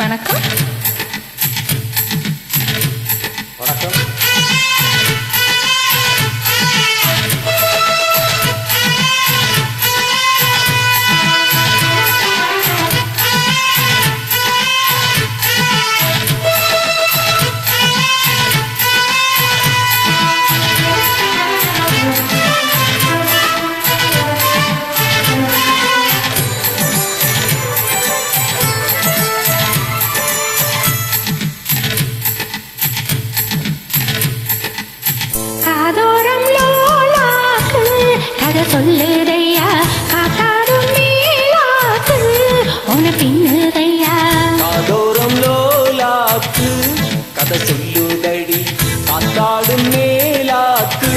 வணக்கம். சொல்லுதையா? காத்தாடும் நீலாக்கு உன பின்னுதையா? காதோரம் லோலாக்கு கதை சொல்லுதடி. காத்தாடும் மேலாக்கு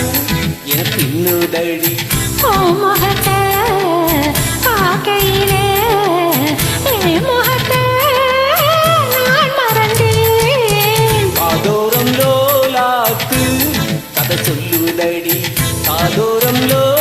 என பின்னுதடி. ஓ முகத்தை பார்க்கையிலே முகத்தை நான் மறந்தேன். காதோரம் லோலாக்கு கதை சொல்லுதடி. காதோரம் லோலாக்கு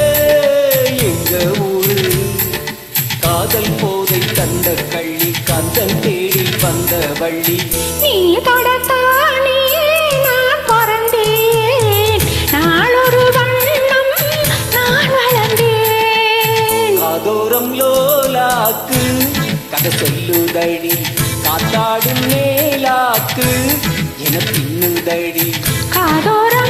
வந்த வள்ளி. நீ தொடத்தானே நான் பிறந்தேன். நாளொரு வண்ணம் நான் வளர்ந்தேன். காதோரம் லோலாக்கு கதை சொல்லுதடி. காத்தாடும் மேலாக்கு என பின்னுதடி. காதோரம்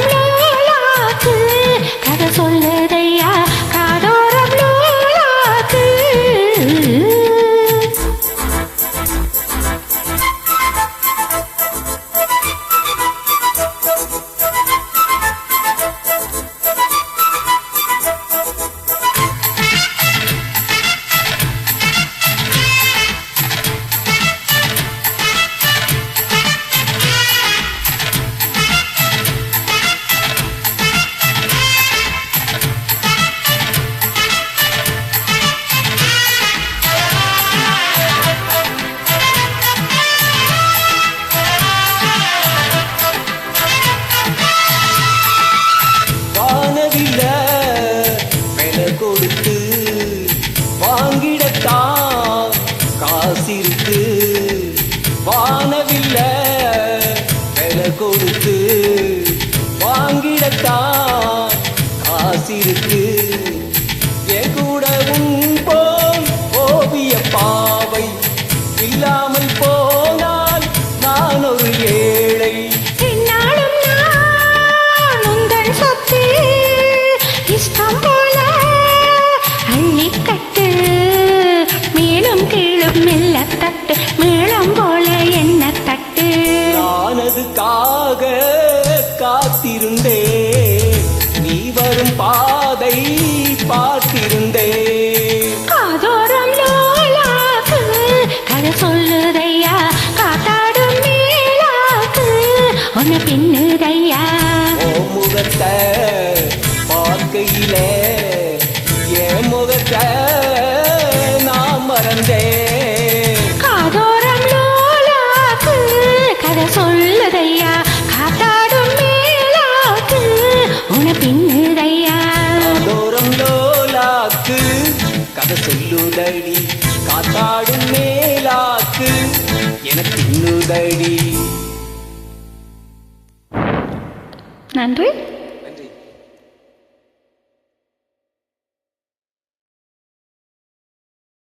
காசிருக்கு என் கூட உன் போல் ஓவிய பாவை இல்லாமல் போ பாதை பார்த்திருந்தேன். காதோரம் லோலாக்கு கதை சொல்லுதையா? காத்தாடும் மேலாக்கு உன்னை பின்னுதையா? ஓ முகத்தை பார்க்கையில லோலாக்கு கதை சொல்லுதடி காத்தாடும் மேலாக்கு. எனக்கு இன்னுதடி. நன்றி.